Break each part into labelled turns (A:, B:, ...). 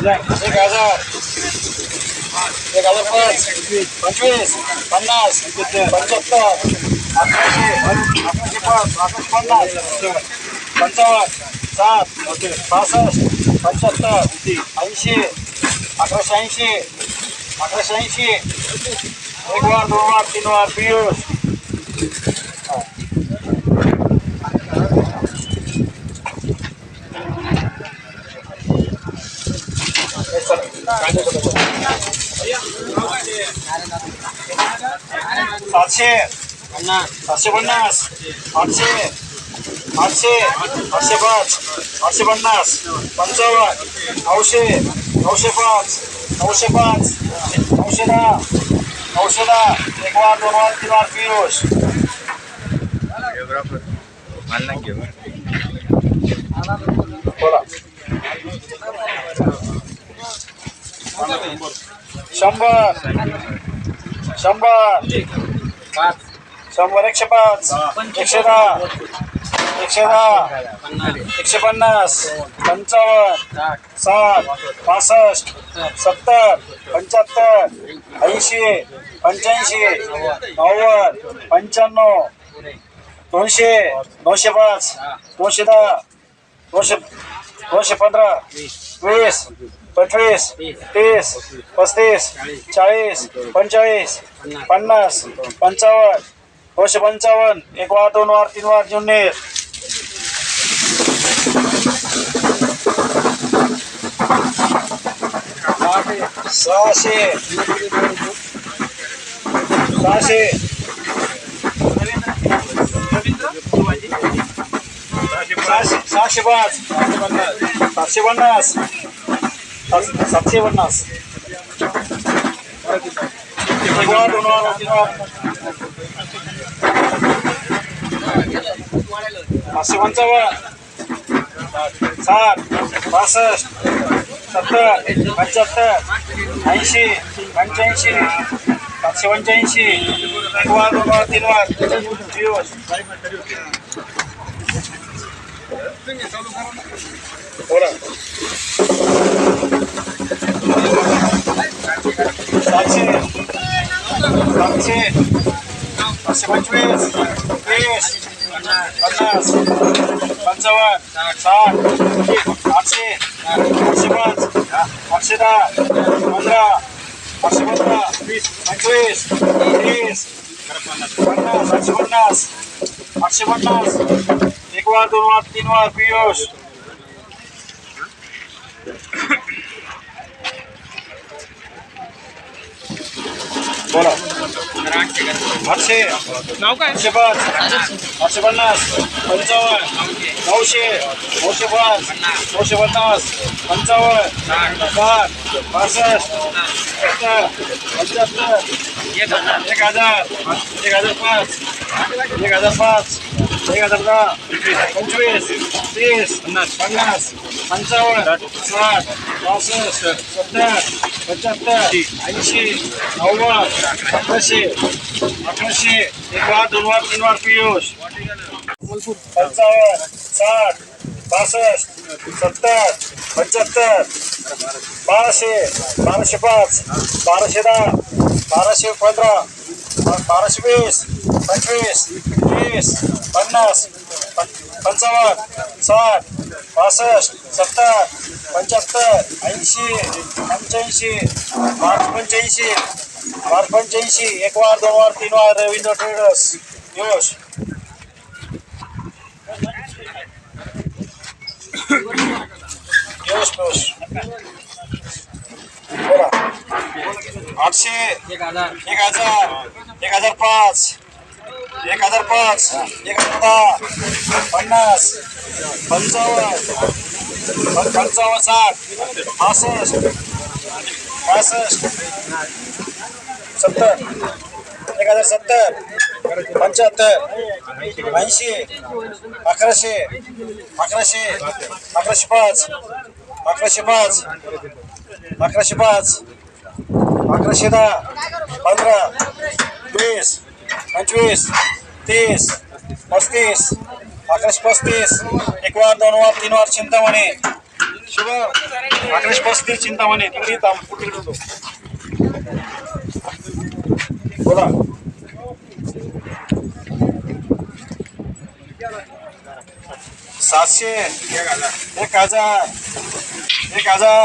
A: एक हजार एक हजार पाच पंचवीस पन्नास पंच्याहत्तर अकराशे अकराशे पाच अकराशे पन्नास पंचावन्न सात पासष्ट पंच्याहत्तर ऐंशी अकराशे ऐंशी अकराशे ऐंशी एक वार दोन वार तीन वार पियुष सातशे सातशे पन्नास. आठशे. आठशे. आठशे पाच. आठशे पन्नास. पंचावन्न. नऊशे. नऊशे पाच. नऊशे पाच. नऊशे दहा. नऊशे दहा. एक वार दोन वार तीन वार पियुष. बोला. शंभर. शंभर. शंभर एकशे पाच. एकशे दहा. एकशे दहा. एकशे पन्नास. पंचावन्न. साठ. पासष्ट. सत्तर. पंच्याहत्तर. ऐंशी. पंच्याऐंशी. नव्वद. पंच्याण्णव. दोनशे. दोनशे पाच. दोनशे दहा. दोनशे दोनशे पंधरा. वीस. पंचवीस तीस पस्तीस चाळीस पंचेचाळीस पन्नास पंचावन्न दोनशे पंचावन्न एक वार दोन वार तीन वार जुन्नीर सहाशे. सहाशे. सहाशे सहाशे पाच. सातशे पन्नास. सात- सातशे पन्नास पाचशे पंचावन्न साठ पासष्ट सत्तर पंच्याहत्तर ऐंशी पंच्याऐंशी सातशे पंच्याऐंशी एक वार दोन वार तीन वार दिवस बोला सातशे सातशे पाचशे पंचवीस वीस पन्नास पंचावन्न साठ आठशे आठशे पाच आठशे दहा पंधरा आठशे पंधरा पंचवीस तीस पन्नास आठशे पन्नास आठशे पन्नास एक वार दोन वार तीन वार पियुष बोला. आठशे.
B: नाव काय?
A: आठशे पाच. आठशे पन्नास. पंचावन्न. नऊशे. नऊशे पाच. नऊशे पन्नास. पंचावन्न. साठ. पासष्ट पंच्याहत्तर. एक हजार. एक हजार पाच. एक हजार पाच. एक हजार दहा. पंचवीस. तीस. पन्नास. पंचावन्न साठ पासष्ट सत्तर पंच्याहत्तर ऐंशी नव्वद अकराशे अकराशे एक वार दोन वार तीन वार पियुष. पंचावन्न साठ पासष्ट सत्तर पंच्याहत्तर बाराशे बाराशे पाच बाराशे दहा बाराशे पंधरा बाराशे वीस पंचवीस तीस पन्नास पंचावन्न साठ पासष्ट सत्तर पंच्याहत्तर ऐंशी पंच्याऐंशी बारा पंच्याऐंशी बारा पंच्याऐंशी एक वार दोन वार तीन वार रवींद्र ट्रेडर्स योश योश योश बोला. आठशे
B: एक हजार
A: एक हजार एक हजार पाच एक हजार पाच एक हजार दहा पन्नास पंचावन्न पंचावन्न साठ पासष्ट पासष्ट सत्तर एक हजार सत्तर पंच्याहत्तर ऐंशी अकराशे अकराशे अकराशे पाच अकराशे पाच अकराशे पाच अकराशे दहा पंधरा वीस पंचवीस तीस पस्तीस अकराशे पस्तीस. एक वार दोन वार तीन वार चिंतामणी. शुभ अकराशे पस्तीस चिंतामणे. तिकडे कुठे होतो बोला. सातशे. एक हजार. एक हजार.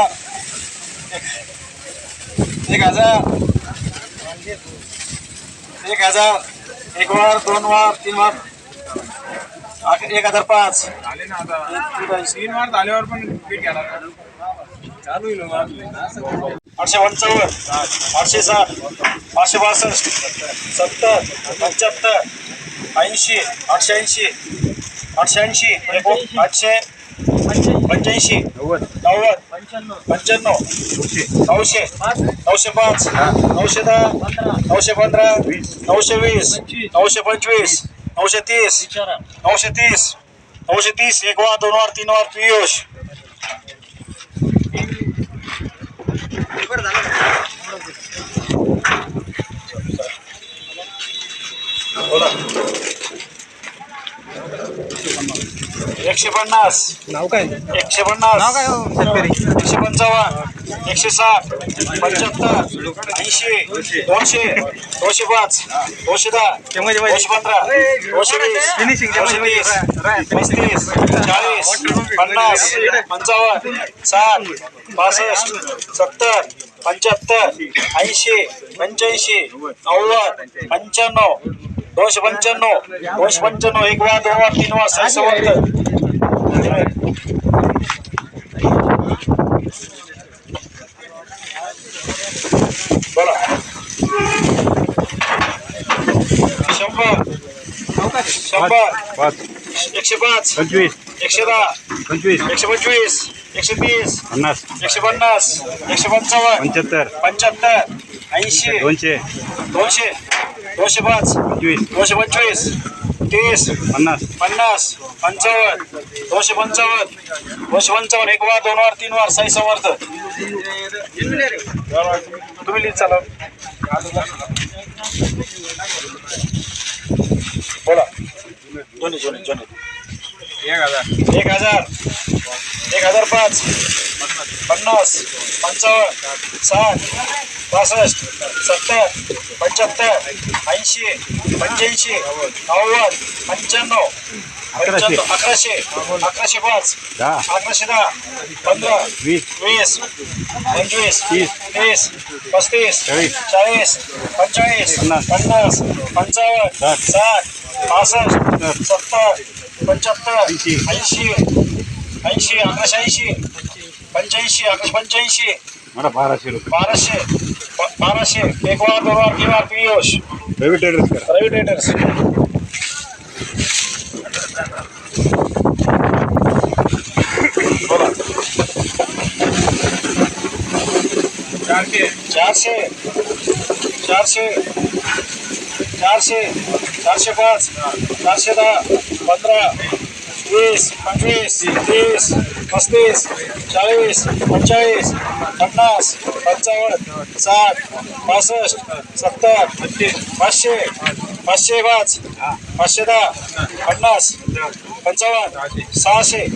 A: एक हजार. एक हजार. एक वार दोन वार तीन वार एक हजार पाच.
B: झाले ना आता. तीन वार झाल्यावर पण पीठ घ्यायला चालू
A: आठशे पंचावन्न आठशे सात आठशे बासष्ट सत्तर पंच्याहत्तर ऐंशी आठशे ऐंशी आठशे ऐंशी आठशे पंच्याऐंशी
B: नव्वद.
A: नव्वद पंच्याण्णव. नऊशे. नऊशे पाच नऊशे दहा नऊशे पंधरा नऊशे वीस नऊशे पंचवीस नऊशे तीस नऊशे तीस नऊशे तीस एक वार दोन वार तीन वार पियुष एकशे पन्नास
B: नाव काय
A: एकशे पन्नास
B: नाव काय हो
A: एकशे पंचावन्न एकशे साठ पंच्याहत्तर ऐंशी दोनशे दोनशे पाच दोनशे दहा दोनशे पंधरा दोनशे वीस दोनशे वीस. पस्तीस चाळीस पन्नास पंचावन्न साठ पासष्ट सत्तर पंच्याहत्तर ऐंशी पंच्याऐंशी नव्वद पंच्याण्णव दोनशे पंच्याण्णव दोनशे पंच्याण्णव एक वार दोन वार तीन वार सहा बोला. शंभर. शंभर. एकशे पाच.
B: पंचवीस.
A: एकशे दहा.
B: पंचवीस.
A: एकशे पंचवीस. एकशे तीस.
B: पन्नास.
A: एकशे पन्नास. एकशे पंचावन्न.
B: पंच्याहत्तर.
A: पंच्याहत्तर. ऐंशी.
B: दोनशे.
A: दोनशे. दोनशे पाच.
B: पंचवीस.
A: दोनशे पंचवीस. तीस
B: पन्नास.
A: पन्नास पंचावन्न. दोनशे पंचावन्न. दोनशे पंचावन्न. एक वार दोन वार तीन वार साई समर्थ तुम्ही लिहित चालव. बोला. दोन्ही दोन्ही दोन्ही.
B: एक हजार.
A: एक हजार. एक हजार पाच. पन्नास पंचावन्न साठ. पासष्ट सत्तर पंच्याहत्तर ऐंशी पंच्याऐंशी नव्वद पंच्याण्णव पंच्याण्णव अकराशे अकराशे पाच अकराशे दहा पंधरा
B: वीस
A: वीस पंचवीस
B: तीस.
A: तीस पस्तीस
B: चाळीस.
A: चाळीस पंचेचाळीस
B: पन्नास.
A: पंचावन्न
B: साठ.
A: पासष्ट सत्तर पंच्याहत्तर.
B: ऐंशी
A: ऐंशी अकराशे ऐंशी पंच्याऐंशी अकराशे पंच्याऐंशी
B: मला बाराशे रुपये।
A: बाराशे बाराशे। एक वार दोन वार तीन वार पियुष
B: रवी टेडर्स करा।
A: रवी ट्रेडर्स बोला।
B: चारशे।
A: चारशे। चारशे। चारशे। चारशे पाच। चारशे दहा। पंधरा। वीस पंचवीस तीस पस्तीस चाळीस पंचेचाळीस पन्नास पंचावन्न साठ पासष्ट सत्तर पाचशे पाचशे पाच पाचशे दहा पन्नास पंचावन्न सहाशे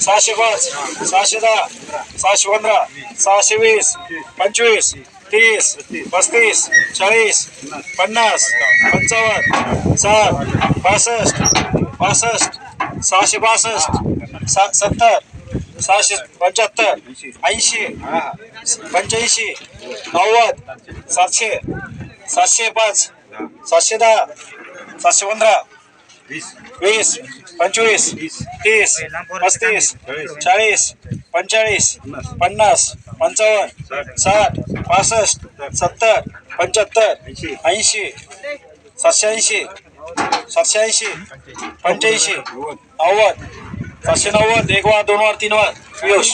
A: सहाशे पाच सहाशे दहा सहाशे पंधरा सहाशे वीस पंचवीस तीस पस्तीस चाळीस पन्नास पंचावन्न साठ पासष्ट पासष्ट सहाशे बासष्ट सा सत्तर सहाशे पंच्याहत्तर ऐंशी पंच्याऐंशी नव्वद सातशे सातशे पाच सातशे दहा सातशे पंधरा
B: वीस.
A: वीस पंचवीस तीस पस्तीस चाळीस पंचेचाळीस पन्नास पंचावन्न साठ पासष्ट सत्तर पंच्याहत्तर ऐंशी सातशे ऐंशी सातशे ऐंशी पंच्याऐंशी नव्वद सातशे नव्वद एक वार दोन वार तीन वार पियुष